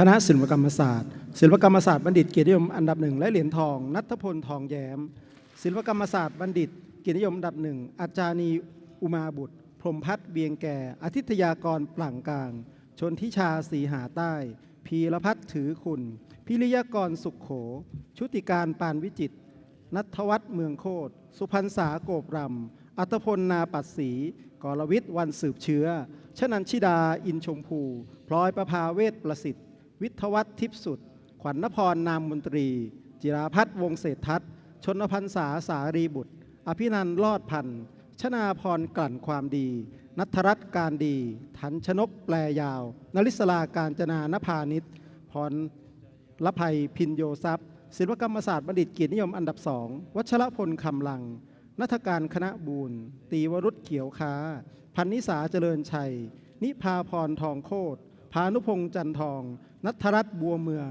คณะศิลปกรรมศาสตร์ ศิลปกรรมศาสตร์บัณฑิตเกียรตินิยมอันดับหนึ่งและเหรียญทอง นัทพลทองแย้ม ศิลปกรรมศาสตร์บัณฑิตเกียรตินิยมอันดับหนึ่งอาจารย์นีอุมาบุตร พรมพัฒน์เบียงแก่อาทิตยากรปลั่งกลาง ชนทิชาสีหาใต้ พีรพัฒน์ถือคุณ พิริยากรสุขโข ชุติการปานวิจิตนัทวัฒน์เมืองโคตรสุพรรณษาโกบรำอัตพลนาปัสสีกรวิทย์วันสืบเชื้อ ชนันชิดาอินชมพู พลอยประภาเวทประสิทธิ์ วิทวัฒทิพสุด ขวัญนพรนามมนตรี จิราพัฒน์วงเศรษทัศน์ชนพันษาสารีบุตร อภินันรอดพันธ์ชนาพรกลั่นความดี นัทรัตน์การดีทันชนกแปลยาวนลิศลาการจนานภานิชพรละภัยพินโยทรัพย์ ศิลปกรรมศาสตร์บัณฑิตเกียรตินิยมอันดับสองวัชรพลคำลัง นัทการคณะบูรตีวรุษเขียวค้า พันนิสาเจริญชัย นิพาพรทองโคตรพานุพงษ์จันทอง นัทรัตน์บัวเมือง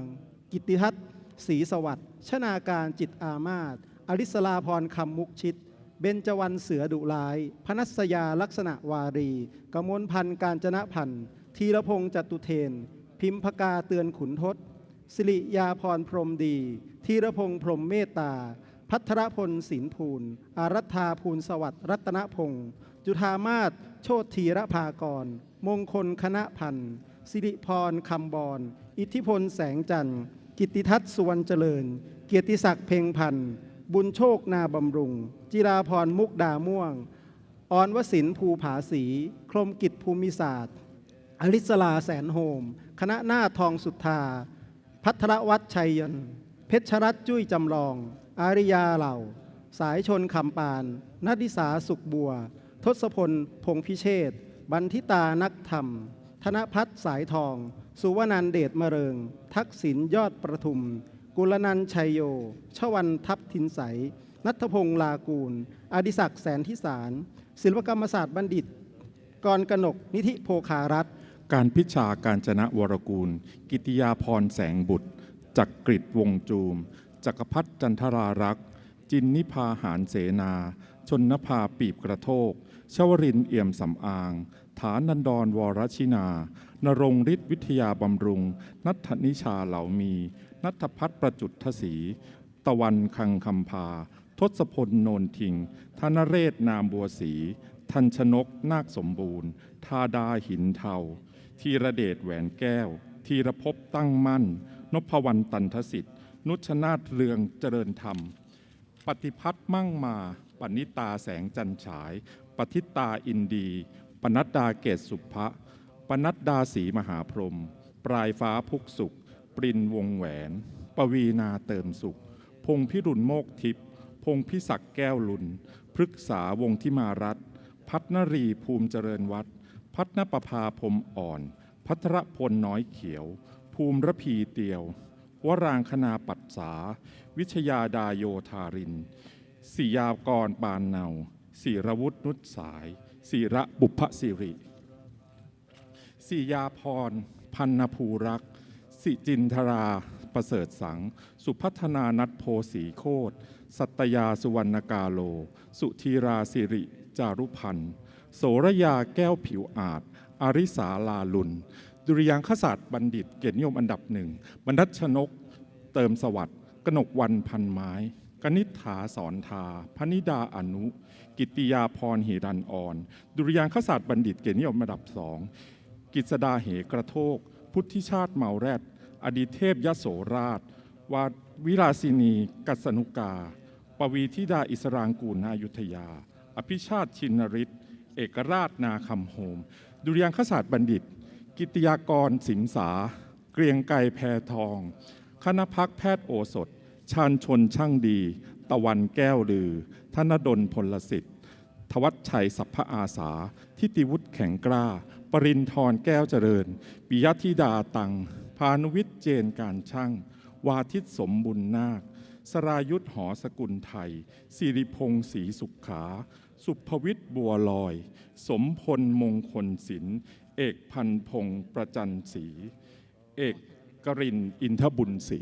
กิติทัศน์ศรีสวัสดิ์ชนาการจิตอามาตอริสลาพรคำมุกชิต เบญจวรรณเสือดุร้าย พนัสยาลักษณะวารี กมลพันธ์การจนะพันธ์ธีรพงษ์จตุเทน พิมพกาเตือนขุนทศ สิริยาพรพรหมดี ธีรพงษ์พรหมเมตตา พัทรพลศินภูล อารัฐาภูลสวัสดิ์รัตนพงศ์จุธามาศโชติธีรภากร มงคลคณะพันธ์สิริพรคำบอน อิทธิพลแสงจันทร์ กิตติทัศน์สุวรรณเจริญ เกียรติศักดิ์เพ่งพันธ์ บุญโชคนาบำรุง จิราพรมุกดาม่วง ออนวสินภูผาสีครมกิจภูมิศาสตร์ อริสลาแสนโฮม คณะหน้าทองสุทธา พัทรวัฒชัยยนเพชรรัตจุ้ยจำลอง อาริยาเหล่า สายชนคำปานนัดิสาสุขบัว ทศพลพงพิเชษบันทิตานักธรรม ธนพัฒน์สายทอง สุวนันเดชมะเริง ทักษิณยอดประทุม กุลนันชัยโย ชวันทัพทินใส นัทพงษ์ลากูล อดิศักดิ์แสนทิสาร ศิลปกรรมศาสตร์บัณฑิต กรกนก นิธิโพคารัตการพิชาการจนะวรกูล กิติยาพรแสงบุตร จักกริดวงจูม จักรพัฒจันทรารักษ์ จินนิพาหารเสนา ชนนภาปีบกระโทกชวรินเอี่ยมสำอาง ฐานันดรวรชินา นรงฤทธิ์วิทยาบำรุง นัทนิชาเหล่ามี นัทพัฒนประจุทธศีตะวันคังคำพา ทศพลโนนทิง ธนเรศนามบัวศรีทันชนกนาคสมบูรณ์ ทาดาหินเทาธีระเดชแหวนแก้ว ธีรภพตั้งมั่น นพวรรณตันทสิทธิ์ นุชนาถเรืองเจริญธรรม ปฏิพัฒน์มั่งมา ปณิตาแสงจันฉาย ปทิตาอินดี ปนัดดาเกตสุภะปนัดดาสีมหาพรม ปลายฟ้าพุกสุข ปรินวงแหวน ปวีนาเติมสุข พงพิรุณโมกทิพย์พงพิศักแก้วลุนพฤกษาวงทิมารัตพัฒนรีภูมิเจริญวัด พัฒนประภาพรมอ่อน พัทรพลน้อยเขียว ภูมิระพีเตียว วรางคณาปัตสา วิชยาดาโยธาริน ศิยากรปานเนาศิรวุฒนุชสายศิระบุพสิริศิยาพร พันนภูรักษ์สิจินทราประเสริฐสัง สุพัฒนานัทโพสีโคตสัตยาสุวรรณกาโล สุธีราสิริจารุพันธ์โสระยาแก้วผิวอาจอาริสาลาลุน ดุริยางคศาสตร์บัณฑิต เกียรตินิยมอันดับหนึ่งบรรทัดชนก เติมสวัสดิ์กนกวันพันไม้ กนิษฐาสอนทาพนิดาอนุ กิติยาพรหิรันอ่อน ดุริยางคศาสตร์บัณฑิตเกียรตินิยมอันดับสองกิษดาเหกระโทก พุทธิชาติเมาแรด อดีเทพยโสราช วาดวิราศินี กัสนุกา ปวีธิดาอิสรางกูลนายุทยา อภิชาติชินริศเอกราชนาคำโฮม ดุริยางคศาสตร์บัณฑิต กิติยากรสิงสา เกรียงไกรแพทอง คณะพักแพทย์โอสถ ชาญชนช่างดี ตะวันแก้วลือ ธนดลพลสิทธิ์ ทวัชชัยสัพพอาสา ทิติวุฒิแข็งกล้า ปรินทร์แก้วเจริญ ปิยธิดาตัง พานุวิทย์เจนการช่าง วาทิตสมบุญนาค สรายุทธหอสกุลไทย สิริพงศ์ศรีสุขขา สุภวิทย์บัวลอย สมพลมงคลศิลป์ เอกพันพงศ์ประจันศรี เอกกรินอินทบุญศรี